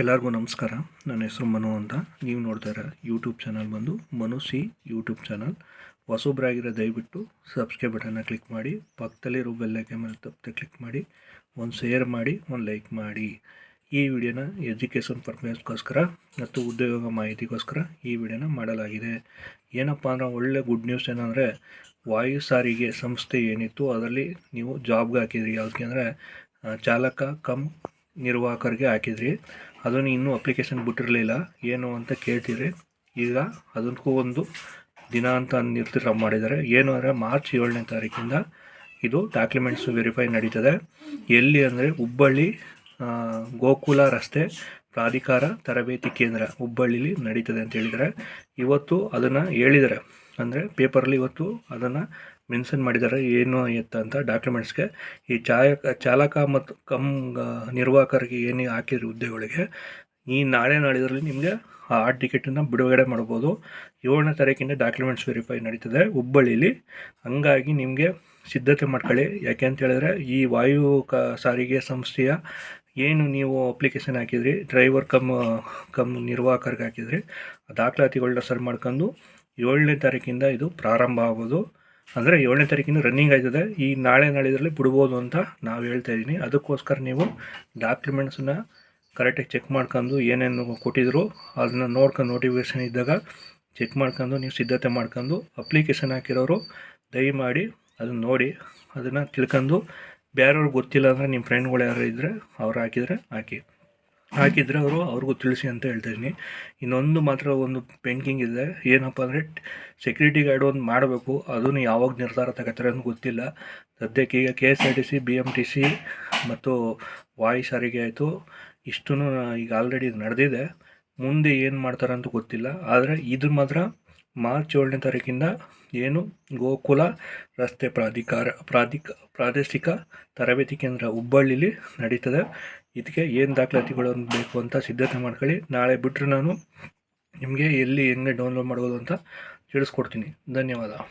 ಎಲ್ಲರಿಗೂ ನಮಸ್ಕಾರ. ನನ್ನ ಹೆಸರು ಮನು ಅಂತ. ನೀವು ನೋಡ್ತಾ ಇರೋ ಯೂಟ್ಯೂಬ್ ಚಾನಲ್ ಬಂದು ಮನು ಸಿ ಯೂಟ್ಯೂಬ್ ಚಾನಲ್ ಹೊಸೊಬ್ಬರಾಗಿರೋ ದಯವಿಟ್ಟು ಸಬ್ಸ್ಕ್ರೈಬ್ ಬಟನ್ನ ಕ್ಲಿಕ್ ಮಾಡಿ ಪಕ್ಕದಲ್ಲಿರೋ ಬೆಲ್ಲೈಕೆ ಮೇಲೆ ತಪ್ಪದೆ ಕ್ಲಿಕ್ ಮಾಡಿ, ಒಂದು ಶೇರ್ ಮಾಡಿ, ಒಂದು ಲೈಕ್ ಮಾಡಿ. ಈ ವಿಡಿಯೋನ ಎಜುಕೇಷನ್ ಪರ್ಪಸ್ಗೋಸ್ಕರ ಮತ್ತು ಉದ್ಯೋಗ ಮಾಹಿತಿಗೋಸ್ಕರ ಈ ವಿಡಿಯೋನ ಮಾಡಲಾಗಿದೆ. ಏನಪ್ಪ ಅಂದ್ರೆ ಒಳ್ಳೆ ಗುಡ್ ನ್ಯೂಸ್ ಏನಂದರೆ ವಾಯು ಸಾರಿಗೆ ಸಂಸ್ಥೆ ಏನಿತ್ತು, ಅದರಲ್ಲಿ ನೀವು ಜಾಬ್ಗೆ ಹಾಕಿದ್ರಿ. ಯಾವುದಕ್ಕೆ ಅಂದರೆ ಚಾಲಕ, ಕಮ್ ನಿರ್ವಾಹಕರಿಗೆ ಹಾಕಿದ್ರಿ. ಅದನ್ನು ಇನ್ನೂ ಅಪ್ಲಿಕೇಶನ್ ಬಿಟ್ಟಿರಲಿಲ್ಲ, ಏನು ಅಂತ ಕೇಳ್ತೀರಿ? ಈಗ ಅದಕ್ಕೂ ಒಂದು ದಿನ ಅಂತ ನಿರ್ಧಾರ ಮಾಡಿದ್ದಾರೆ. ಏನು ಅಂದರೆ ಮಾರ್ಚ್ ಏಳನೇ ತಾರೀಕಿಂದ ಇದು ಡಾಕ್ಯುಮೆಂಟ್ಸ್ ವೆರಿಫೈ ನಡೀತದೆ. ಎಲ್ಲಿ ಅಂದರೆ ಹುಬ್ಬಳ್ಳಿ ಗೋಕುಲ ರಸ್ತೆ ಪ್ರಾಧಿಕಾರ ತರಬೇತಿ ಕೇಂದ್ರ ಹುಬ್ಬಳ್ಳಿಲಿ ನಡೀತದೆ ಅಂತ ಹೇಳಿದರೆ ಇವತ್ತು ಅದನ್ನು ಹೇಳಿದ್ದಾರೆ. ಅಂದರೆ ಪೇಪರಲ್ಲಿ ಇವತ್ತು ಅದನ್ನು ಮೆನ್ಷನ್ ಮಾಡಿದ್ದಾರೆ, ಏನು ಎತ್ತ ಅಂತ ಡಾಕ್ಯುಮೆಂಟ್ಸ್ಗೆ ಈ ಚಾಯಕ ಚಾಲಕ ಮತ್ತು ಕಮ್ ನಿರ್ವಾಹಕರಿಗೆ ಏನೇ ಹಾಕಿರೋ ಹುದ್ದೆಗಳಿಗೆ ಈ ನಾಳೆ ನಾಳಿದ್ರಲ್ಲಿ ನಿಮಗೆ ಆ ಟಿಕೆಟನ್ನು ಬಿಡುಗಡೆ ಮಾಡ್ಬೋದು. ಏಳನೇ ತಾರೀಕಿಂದ ಡಾಕ್ಯುಮೆಂಟ್ಸ್ ವೆರಿಫೈ ನಡೀತದೆ ಹುಬ್ಬಳ್ಳಿಲಿ. ಹಂಗಾಗಿ ನಿಮಗೆ ಸಿದ್ಧತೆ ಮಾಡ್ಕೊಳ್ಳಿ. ಯಾಕೆ ಅಂತ ಹೇಳಿದ್ರೆ, ಈ ವಾಯು ಕ, ಸಾರಿಗೆ ಸಂಸ್ಥೆಯ ಏನು ನೀವು ಅಪ್ಲಿಕೇಶನ್ ಹಾಕಿದ್ರಿ ಡ್ರೈವರ್ ಕಮ್ ಕಮ್ ನಿರ್ವಾಹಕರಿಗೆ ಹಾಕಿದ್ರಿ ದಾಖಲಾತಿಗಳನ್ನ ಸರಿ ಮಾಡ್ಕೊಂಡು ಏಳನೇ ತಾರೀಕಿಂದ ಇದು ಪ್ರಾರಂಭ ಆಗೋದು. ಅಂದರೆ ಏಳನೇ ತಾರೀಕಿನ ರನ್ನಿಂಗ್ ಆಯ್ತದೆ. ಈ ನಾಳೆ ನಾಳಿದ್ರಲ್ಲಿ ಬಿಡ್ಬೋದು ಅಂತ ನಾವು ಹೇಳ್ತಾ ಇದ್ದೀನಿ ಅದಕ್ಕೋಸ್ಕರ ನೀವು ಡಾಕ್ಯುಮೆಂಟ್ಸನ್ನ ಕರೆಕ್ಟಾಗಿ ಚೆಕ್ ಮಾಡ್ಕೊಂಡು ಏನೇನು ಕೊಟ್ಟಿದ್ರು ಅದನ್ನ ನೋಡ್ಕೊಂಡು ನೋಟಿಫಿಕೇಷನ್ ಇದ್ದಾಗ ಚೆಕ್ ಮಾಡ್ಕೊಂಡು ನೀವು ಸಿದ್ಧತೆ ಮಾಡ್ಕೊಂಡು ಅಪ್ಲಿಕೇಶನ್ ಹಾಕಿರೋರು ದಯಮಾಡಿ ಅದನ್ನ ನೋಡಿ, ಅದನ್ನು ತಿಳ್ಕೊಂಡು ಬೇರೆಯವ್ರಿಗೆ ಗೊತ್ತಿಲ್ಲ ಅಂದರೆ ನಿಮ್ಮ ಫ್ರೆಂಡ್ಗಳು ಯಾರು ಇದ್ದರೆ ಅವ್ರು ಹಾಕಿದರೆ ಹಾಕಿ. ಹಾಕಿದರೆ ಅವರು, ಅವ್ರಿಗೂ ತಿಳಿಸಿ ಅಂತ ಹೇಳ್ತಾ ಇದ್ದೀನಿ. ಇನ್ನೊಂದು ಮಾತ್ರ ಒಂದು ಪೆಂಡಿಂಗ್ ಇದೆ. ಏನಪ್ಪ ಅಂದರೆ ಸೆಕ್ಯೂರಿಟಿ ಗಾರ್ಡ್ ಒಂದು ಮಾಡಬೇಕು. ಅದನ್ನು ಯಾವಾಗ ನಿರ್ಧಾರ ತಗೋತಾರೆ ಅಂತ ಗೊತ್ತಿಲ್ಲ. ಸದ್ಯಕ್ಕೆ ಈಗ K S R T C B M T C ಮತ್ತು ವಾಯು ಸಾರಿಗೆ ಆಯಿತು. ಇಷ್ಟೂ ಈಗ ಆಲ್ರೆಡಿ ನಡೆದಿದೆ. ಮುಂದೆ ಏನು ಮಾಡ್ತಾರೆ ಅಂತ ಗೊತ್ತಿಲ್ಲ. ಆದರೆ ಇದು ಮಾತ್ರ ಮಾರ್ಚ್ ಏಳನೇ ತಾರೀಕಿಂದ ಏನು ಗೋಕುಲ ರಸ್ತೆ ಪ್ರಾಧಿಕಾರ, ಪ್ರಾಧಿಕ, ಪ್ರಾದೇಶಿಕ ತರಬೇತಿ ಕೇಂದ್ರ ಹುಬ್ಬಳ್ಳಿಲಿ ನಡೀತದೆ. ಇದಕ್ಕೆ ಏನು ದಾಖಲಾತಿಗಳನ್ನು ಬೇಕು ಅಂತ ಸಿದ್ಧತೆ ಮಾಡ್ಕೊಳ್ಳಿ. ನಾಳೆ ಬಿಟ್ಟರೆ ನಾನು ನಿಮಗೆ ಎಲ್ಲಿ, ಹೆಂಗೆ ಡೌನ್ಲೋಡ್ ಮಾಡ್ಬೋದು ಅಂತ ತಿಳಿಸ್ಕೊಡ್ತೀನಿ. ಧನ್ಯವಾದ.